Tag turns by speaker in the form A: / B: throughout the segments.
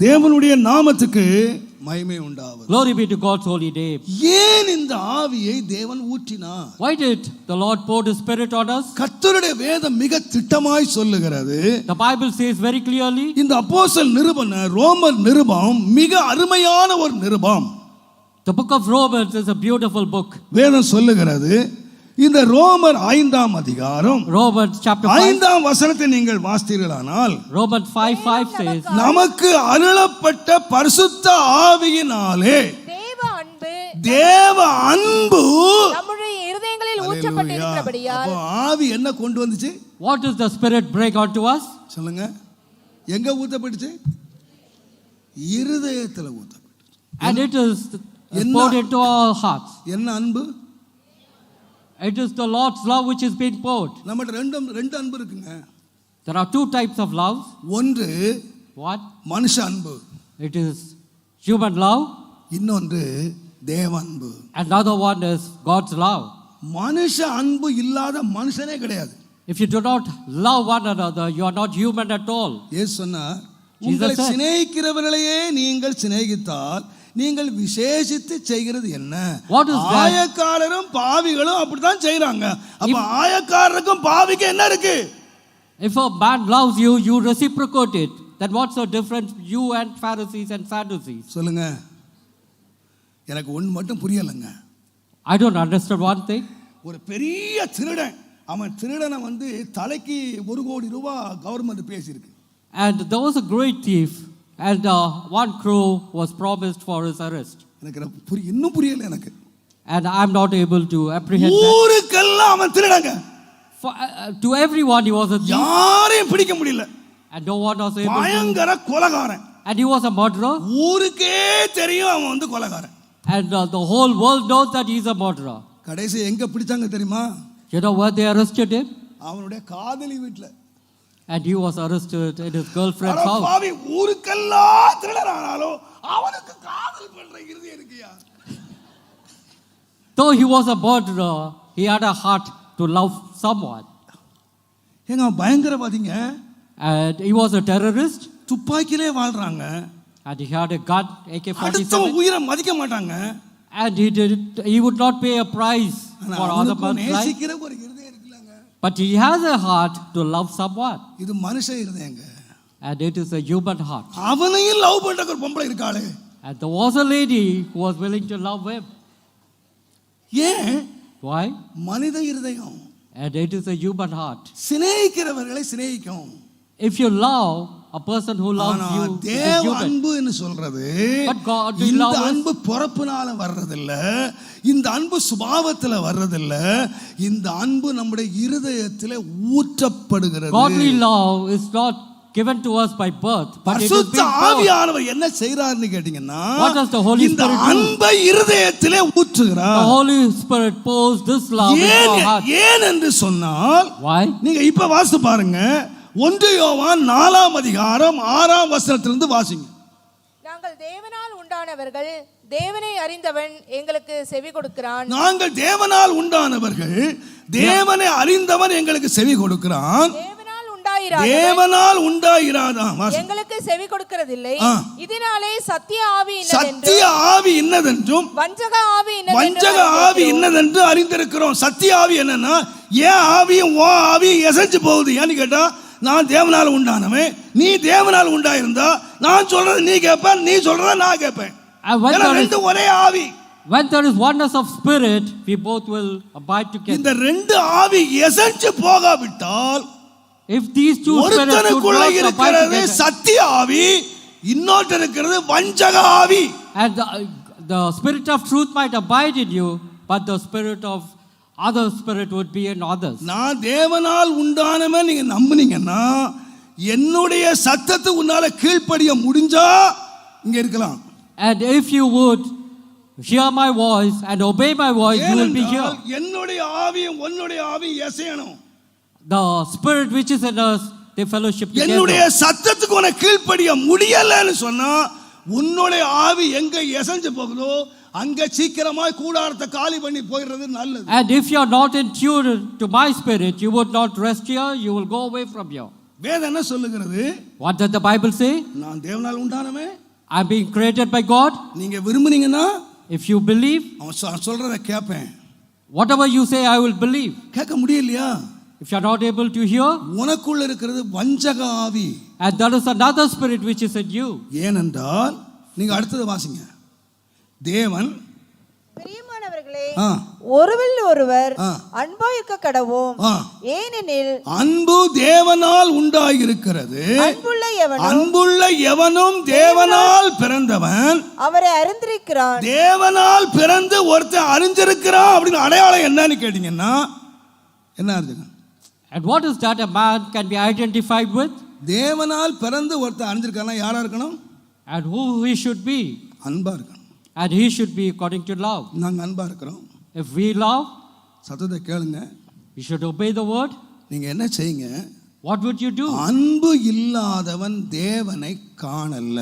A: தேவனுடைய நாமத்துக்கு மகிமை உண்டாவது
B: Glory be to God's holy name.
A: ஏன் இந்த ஆவியை தேவன் ஊற்றினார்
B: Why did the Lord pour His Spirit on us?
A: கர்த்தருடைய வேதம் மிக திட்டமாய் சொல்லுகிறது
B: The Bible says very clearly
A: இந்த அப்போஸ்தலர் நிருபன ரோமர் நிருபம் மிக அருமையான ஒரு நிருபம்
B: the book of Romans is a beautiful book.
A: வேதம் சொல்லுகிறது இந்த ரோமர் ஐந்தாம் அதிகாரம்
B: chapter 5,
A: ஐந்தாம் வசனத்தை நீங்கள் வாசித்தீர்களானால்
B: Romans 5 5 says,
A: நமக்கு அருளப்பட்ட பரிசுத்த ஆவியினாலே
C: தேவ அன்பு
A: தேவ அன்பு
C: நம்முடைய இருதயங்களில் ஊற்றப்பட்டிருக்கிறபடியால்
A: ஆவி என்ன கொண்டு வந்துச்சு?
B: What does the Spirit bring unto us?
A: சொல்லுங்க. எங்க ஊத்தப்பட்டுச்சு இருதயத்துல ஊத்தப்பட்டுச்சு
B: And it is
A: என்ன-
B: poured into our hearts.
A: என்ன அன்பு?
B: It is the Lord's love which is being poured.
A: நம்மகிட்ட ரெண்டு ரெண்டு அன்பு இருக்குங்க
B: There are two types of love.
A: ஒன்று
B: One,
A: மனுஷ அன்பு
B: it is human love,
A: இன்னொன்று தேவ அன்பு
B: another one is God's love.
A: மனுஷ அன்பு இல்லாத மனுஷனே கிடையாது
B: If you do not love one another, you are not human at all.
A: ஏசு சொன்னார் உங்களை சிநேகிக்கிறவர்களையே நீங்கள் சிநேகித்தால் நீங்கள் விசேஷித்து செய்கிறது என்ன
B: that?
A: ஆயக்காரரும் பாவிகளும் அப்படித்தான் செய்றாங்க அப்ப ஆயக்காரருக்கும் பாவிக்கு என்ன இருக்கு
B: If a man loves you, you reciprocate it. Then what's the difference, you and Pharisees and Sadducees?
A: சொல்லுங்க எனக்கு ஒன்று மட்டும் புரியலைங்க
B: I don't understand one thing.
A: ஒரு பெரிய திருடன் அவன் திருடனை வந்து தலைக்கு ஒரு கோடி ரூபாய் கவர்மெண்ட் பேசியிருக்கு
B: And there was a great thief, and uh, one crow was promised for his arrest.
A: எனக்கு ரொம்ப புரி இன்னும் புரியல எனக்கு
B: And I'm not able to apprehend that.
A: ஊருக்கெல்லாம் அவன் திருடங்க
B: For, uh, uh, to everyone, he was a thief,
A: யாரையும் பிடிக்க முடியல
B: and no one was able to.
A: பயங்கர கொலகாரன்
B: And he was a murderer,
A: ஊருக்கே தெரியும் அவன் வந்து கொலகாரன்
B: and uh, the whole world knows that he's a murderer.
A: கடைசி எங்க பிடிச்சாங்க தெரியுமா
B: You know where they arrested him?
A: அவனுடைய காதலி வீட்டுல
B: And he was arrested in his girlfriend's house.
A: பாவி ஊருக்கெல்லாம் திருடனானாலும் அவனுக்கு காதல் பண்ற இறுதி இருக்கியா
B: Though he was a murderer, he had a heart to love someone.
A: ஏங்க அவன் பயங்கரவாதிங்க
B: And he was a terrorist,
A: துப்பாக்கியிலே வாழ்றாங்க
B: and he had a gun,
A: அடுத்தவன்
B: 47.
A: உயிரை மதிக்க மாட்டாங்க
B: And he did he would not pay a price
A: ஆனா
B: for other
A: அவனுக்கும்
B: man's life.
A: நேசிக்கிற ஒரு இருதயம்
B: But he has a heart to love someone.
A: இது மனுஷ இருதயங்க
B: And it is a human heart.
A: அவனையும் லவ் பண்ற ஒரு பொம்பளை இருக்காளே
B: And there was a lady who was willing to love him.
A: ஏன்
B: Why?
A: மனித இருதயம்
B: And it is a human heart.
A: சிநேகிக்கிறவர்களை சிநேகிக்கும்
B: If you love a person who loves you,
A: தேவ. அன்புன்னு சொல்றது இந்த. அன்பு பிறப்புனால வர்றதில்ல இந்த அன்பு சுபாவத்துல வர்றதில்ல இந்த அன்பு நம்முடைய இருதயத்திலே ஊற்றப்படுகிறது
B: Godly love is not given to us by birth,
A: பரிசுத்த. ஆவியானவர் என்ன செய்றாருன்னு கேட்டீங்கன்னா
B: What does the Holy
A: இந்த
B: Spirit do?
A: அன்பை இருதயத்திலே
B: The
A: ஊற்றுகிறார்
B: Holy Spirit pours this love our heart.
A: ஏன் என்று சொன்னால்
B: Why?
A: நீங்க இப்ப வாசித்து பாருங்க ஒன்று யோவான் நாலாம் அதிகாரம் ஆறாம் வசனத்திலிருந்து வாசிங்க.
C: நாங்கள் தேவனால் உண்டானவர்கள் தேவனை அறிந்தவன் எங்களுக்கு செவி கொடுக்கிறான்.
A: நாங்கள் தேவனால் உண்டானவர்கள் தேவனை அறிந்தவன் எங்களுக்கு செவி கொடுக்கிறான்.
C: தேவனால்
A: வாசி.
C: எங்களுக்கு செவி கொடுக்கிறதில்லை. இதனாலே சத்திய ஆவி
A: சத்திய ஆவி இன்னதென்றும்
C: வஞ்சக ஆவி
A: வஞ்சக ஆவி இன்னதென்று அறிந்திருக்கிறோம். சத்திய ஆவி என்னன்னா ஏன் ஆவியும் ஓ ஆவியும் எசைஞ்சு போகுது? ஏன்னு கேட்டா நான் தேவனால் உண்டானவன் நீ தேவனால் உண்டாயிருந்தா நான் சொல்றதை நீ கேட்ப நீ சொல்றதை நான் கேட்பேன் ரெண்டு ஒரே ஆவி
B: when there is oneness of spirit, we both will abide together.
A: இந்த ரெண்டு ஆவி எசைஞ்சு போகாவிட்டால்
B: If these two
A: ஒருத்தனுக்குள்ள இருக்கிறது சத்திய ஆவி இன்னொருத்தர் இருக்கிறது வஞ்சக ஆவி
B: and the, the spirit of truth might abide in you, but the spirit of other spirit would be in others.
A: நான் தேவனால் உண்டானவன் நீங்க நம்புனீங்கன்னா என்னுடைய சத்தத்தை உன்னால கீழ்ப்படிய முடிஞ்சா இங்க இருக்கலாம்
B: And if you would hear my voice and obey my voice, you will be here.
A: என்னுடைய ஆவியும் உன்னுடைய ஆவியும் எசையணும்
B: The spirit which is in us, they fellowship
A: என்னுடைய
B: together.
A: சத்தத்துக்கு உன கீழ்ப்படிய முடியலன்னு சொன்னா உன்னுடைய ஆவி எங்க எசைஞ்சு போகுதோ அங்க சீக்கிரமாய் கூடாரத்தை காலி பண்ணி போயிடுறது நல்லது
B: And if you are not in tune to my spirit, you would not rest here, you will go away from here.
A: வேதம் என்ன சொல்லுகிறது
B: What does the Bible say?
A: நான் தேவனால் உண்டானவே
B: I'm being created by God.
A: நீங்க விரும்புனீங்கன்னா
B: If you believe,
A: அவன் சொ- சொல்றத கேட்பேன்
B: whatever you say, I will believe.
A: கேட்க முடியலையா
B: If you are not able to hear,
A: உனக்குள்ள இருக்கிறது வஞ்சக ஆவி
B: and there is another spirit which is in you.
A: ஏனென்றால் நீங்க அடுத்தது வாசிங்க தேவன்
C: பிரியமானவர்களே
A: ஆ,
C: ஒருவில் ஒருவர்
A: ஆ.
C: அன்பாயிருக்க கடவோம்
A: ஆ.
C: ஏனெனில்
A: அன்பு தேவனால் உண்டாயிருக்கிறது
C: அன்புள்ள எவனும்
A: அன்புள்ள எவனும் தேவனால் பிறந்தவன்
C: அவரை அறிந்திருக்கிறான்
A: தேவனால் பிறந்து ஒருத்தன் அறிஞ்சிருக்கிறான் அப்படின்னு அடையாளம் என்னன்னு கேட்டீங்கன்னா என்ன அர்த்தம்
B: And what is that a man can be identified with?
A: தேவனால் பிறந்து ஒருத்தன் அறிஞ்சிருக்கானா யாரா இருக்கணும்
B: And who he should be?
A: அன்பா இருக்கணும்
B: And he should be according to love.
A: நாங்க அன்பா இருக்கிறோம்
B: If we love,
A: சத்தத்தை கேளுங்க
B: we should obey the word.
A: நீங்க என்ன செய்யுங்க
B: What would you do?
A: அன்பு இல்லாதவன் தேவனை காணல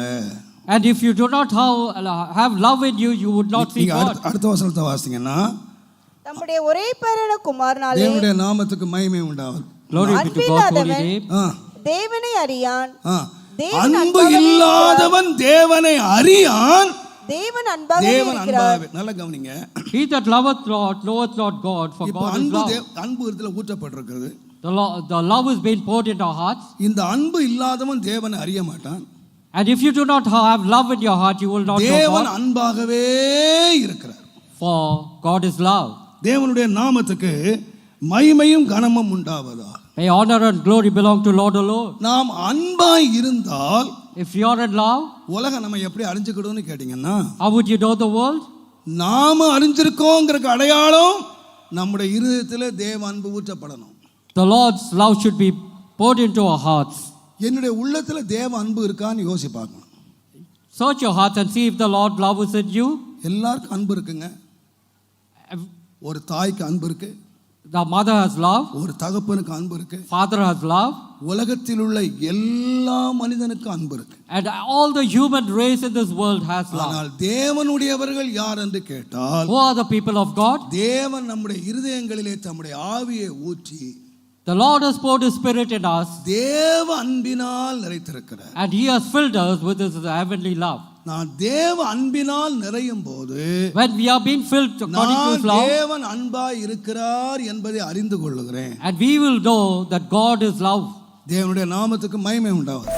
B: And if you do not have, have love in you, you would not see
A: நீங்க
B: God.
A: அடுத்த- அடுத்த வசனத்தை வாசிங்கன்னா
C: தம்முடைய ஒரே பேரான குமாரனாலே
A: தேவனுடைய நாமத்துக்கு மகிமை உண்டாகும்
B: Glory be to holy name.
A: ஆ,
C: தேவனை அறியான்
A: ஆ.
C: தேவன்
A: அன்பு இல்லாதவன் தேவனை அறியான்
C: தேவன் அன்பாக
A: தேவன் அன்பாகவே நல்ல கவனிங்க
B: He that loveth not knoweth not God, for
A: இப்போ
B: God is
A: அன்பு
B: love.
A: தே- அன்பு இடத்துல ஊற்றப்பட்டிருக்கிறது
B: The, lo- the love is being poured into our hearts.
A: இந்த அன்பு இல்லாதவன் தேவனை அறிய மாட்டான்
B: And if you do not have love in your heart, you will not know
A: தேவன்
B: God,
A: அன்பாகவே இருக்கிறார்
B: for God is love.
A: தேவனுடைய நாமத்துக்கு மகிமையும் கனமும் உண்டாவதா
B: May honor and glory belong to Lord alone.
A: நாம் அன்பாய் இருந்தால்
B: If you are in love,
A: உலகம் நம்ம எப்படி அறிஞ்சுக்கிடும்னு கேட்டிங்கன்னா
B: how would you know the world?
A: நாம அறிஞ்சிருக்கோங்கிறக்கு அடையாளம் நம்முடைய இருதயத்தில் தேவ அன்பு ஊற்றப்படணும்
B: The Lord's love should be poured into our hearts.
A: என்னுடைய உள்ளத்தில் தேவ அன்பு இருக்கான்னு யோசிப்பாங்க
B: Search your hearts and see if the Lord love is in you.
A: எல்லாருக்கும் அன்பு இருக்குங்க ஒரு தாய்க்கு அன்பு இருக்கு
B: The mother has love,
A: ஒரு தகப்பனுக்கு அன்பு இருக்கு
B: father has love,
A: உலகத்தில் உள்ள எல்லா மனிதனுக்கும் அன்பு இருக்கு
B: and all the human race in this world has love.
A: ஆனால் தேவனுடையவர்கள் யார் என்று கேட்டால்
B: Who are the people of God?
A: தேவன் நம்முடைய இருதயங்களிலே தம்முடைய ஆவியை ஊற்றி
B: The Lord has poured His Spirit in us,
A: தேவ அன்பினால் நிறைத்திருக்கிறார்
B: and He has filled us with His heavenly love.
A: நான் தேவ அன்பினால் நிறையும் போது
B: When we are being filled according to His love,
A: தேவன் அன்பாய் இருக்கிறார் என்பதை அறிந்து கொள்ளுகிறேன்
B: and we will know that God is love.
A: தேவனுடைய நாமத்துக்கு மகிமை உண்டாகும்